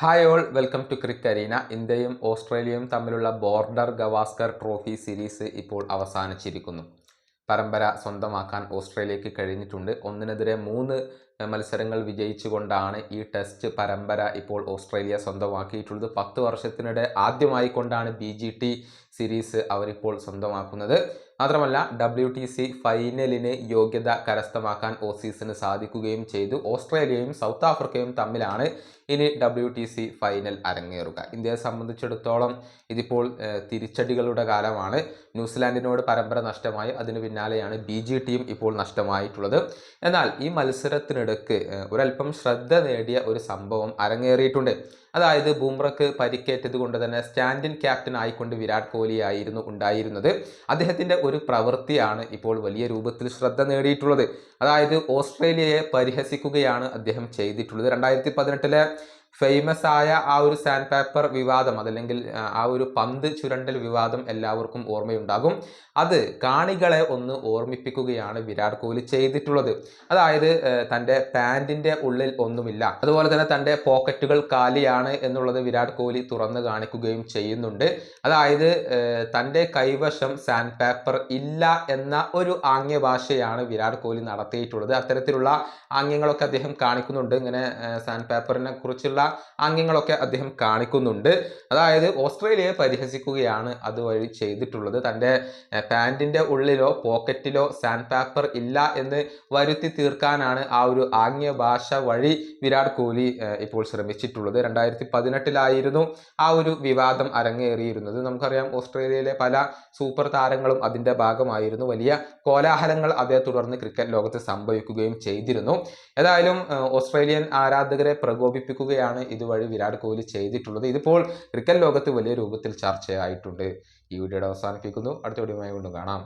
Hi all welcome to cricket arena ഇന്ത്യയും ഓസ്ട്രേലിയയും തമ്മിലുള്ള ബോർഡർ ഗവാസ്കർ ട്രോഫി സീരീസ് ഇപ്പോൾ അവസാനിച്ചിരിക്കുന്നു. പരമ്പര സ്വന്തമാക്കാൻ ഓസ്ട്രേലിയയ്ക്ക് കഴിഞ്ഞിട്ടുണ്ട്. ഒന്നിനെതിരെ മൂന്ന് മത്സരങ്ങൾ വിജയിച്ചുകൊണ്ടാണ് ഈ ടെസ്റ്റ് പരമ്പര ഇപ്പോൾ ഓസ്ട്രേലിയ സ്വന്തമാക്കിയിട്ടുള്ളത്. പത്ത് വർഷത്തിനിടെ ആദ്യമായി കൊണ്ടാണ് ബി ജി ടി സീരീസ് അവരിപ്പോൾ സ്വന്തമാക്കുന്നത്. മാത്രമല്ല ഡബ്ല്യു ടി സി ഫൈനലിന് യോഗ്യത കരസ്ഥമാക്കാൻ ഓസീസിന് സാധിക്കുകയും ചെയ്തു. ഓസ്ട്രേലിയയും സൗത്ത് ആഫ്രിക്കയും തമ്മിലാണ് ഇനി ഡബ്ല്യു ടി സി ഫൈനൽ അരങ്ങേറുക. ഇന്ത്യയെ സംബന്ധിച്ചിടത്തോളം ഇതിപ്പോൾ തിരിച്ചടികളുടെ കാലമാണ്. ന്യൂസിലാൻഡിനോട് പരമ്പര നഷ്ടമായി. അതിന് പിന്നാലെയാണ് ബി ജി ടിയും ഇപ്പോൾ നഷ്ടമായിട്ടുള്ളത്. എന്നാൽ ഈ മത്സരത്തിനിടക്ക് ഏഹ്, ഒരല്പം ശ്രദ്ധ നേടിയ ഒരു സംഭവം അരങ്ങേറിയിട്ടുണ്ട്. അതായത് ബുംറക്ക് പരിക്കേറ്റത് കൊണ്ട് തന്നെ സ്റ്റാൻഡിൻ ക്യാപ്റ്റൻ ആയിക്കൊണ്ട് വിരാട് കോഹ്ലി ആയിരുന്നു ഉണ്ടായിരുന്നത്. അദ്ദേഹത്തിന്റെ ഒരു പ്രവൃത്തിയാണ് ഇപ്പോൾ വലിയ രൂപത്തിൽ ശ്രദ്ധ നേടിയിട്ടുള്ളത്. അതായത് ഓസ്ട്രേലിയയെ പരിഹസിക്കുകയാണ് അദ്ദേഹം ചെയ്തിട്ടുള്ളത്. രണ്ടായിരത്തി പതിനെട്ടിലെ ഫേമസ് ആയ ആ ഒരു സാൻഡ് പേപ്പർ വിവാദം അതല്ലെങ്കിൽ ആ, ഒരു പന്ത് ചുരണ്ടൽ വിവാദം എല്ലാവർക്കും ഓർമ്മയുണ്ടാകും. അത് കാണികളെ ഒന്ന് ഓർമ്മിപ്പിക്കുകയാണ് വിരാട് കോഹ്ലി ചെയ്തിട്ടുള്ളത്. അതായത് തന്റെ പാന്റിന്റെ ഉള്ളിൽ ഒന്നുമില്ല. അതുപോലെ തന്നെ തന്റെ പോക്കറ്റുകൾ കാലിയാണ് എന്നുള്ളത് വിരാട് കോഹ്ലി തുറന്നു കാണിക്കുകയും ചെയ്യുന്നുണ്ട്. അതായത് തന്റെ കൈവശം സാൻഡ് പേപ്പർ ഇല്ല എന്ന ഒരു ആംഗ്യ ഭാഷയാണ് വിരാട് കോഹ്ലി നടത്തിയിട്ടുള്ളത്. അത്തരത്തിലുള്ള ആംഗ്യങ്ങളൊക്കെ അദ്ദേഹം കാണിക്കുന്നുണ്ട്. ഇങ്ങനെ സാൻഡ് പേപ്പറിനെ കുറിച്ചുള്ള ആംഗ്യങ്ങളൊക്കെ അദ്ദേഹം കാണിക്കുന്നുണ്ട്. അതായത് ഓസ്ട്രേലിയയെ പരിഹസിക്കുകയാണ് അതുവഴി ചെയ്തിട്ടുള്ളത്. തന്റെ പാന്റിന്റെ ഉള്ളിലോ പോക്കറ്റിലോ സാൻഡ് പേപ്പർ ഇല്ല എന്ന് വരുത്തി തീർക്കാനാണ് ആ ഒരു ആംഗ്യ ഭാഷ വഴി വിരാട് കോഹ്ലി ഇപ്പോൾ ശ്രമിച്ചിട്ടുള്ളത്. രണ്ടായിരത്തി പതിനെട്ടിലായിരുന്നു ആ ഒരു വിവാദം അരങ്ങേറിയിരുന്നത്. നമുക്കറിയാം ഓസ്ട്രേലിയയിലെ പല സൂപ്പർ താരങ്ങളും അതിന്റെ ഭാഗമായിരുന്നു. വലിയ കോലാഹലങ്ങൾ അതേ തുടർന്ന് ക്രിക്കറ്റ് ലോകത്ത് സംഭവിക്കുകയും ചെയ്തിരുന്നു. ഏതായാലും ഓസ്ട്രേലിയൻ ആരാധകരെ പ്രകോപിപ്പിക്കുകയാണ് ഇതുവഴി വിരാട് കോഹ്ലി ചെയ്തിട്ടുള്ളത്. ഇതിപ്പോൾ ക്രിക്കറ്റ് ലോകത്ത് വലിയ രൂപത്തിൽ ചർച്ചയായിട്ടുണ്ട്. ഈ വീഡിയോയുടെ അവസാനിപ്പിക്കുന്നു. അടുത്ത വീഡിയോ വീണ്ടും കാണാം.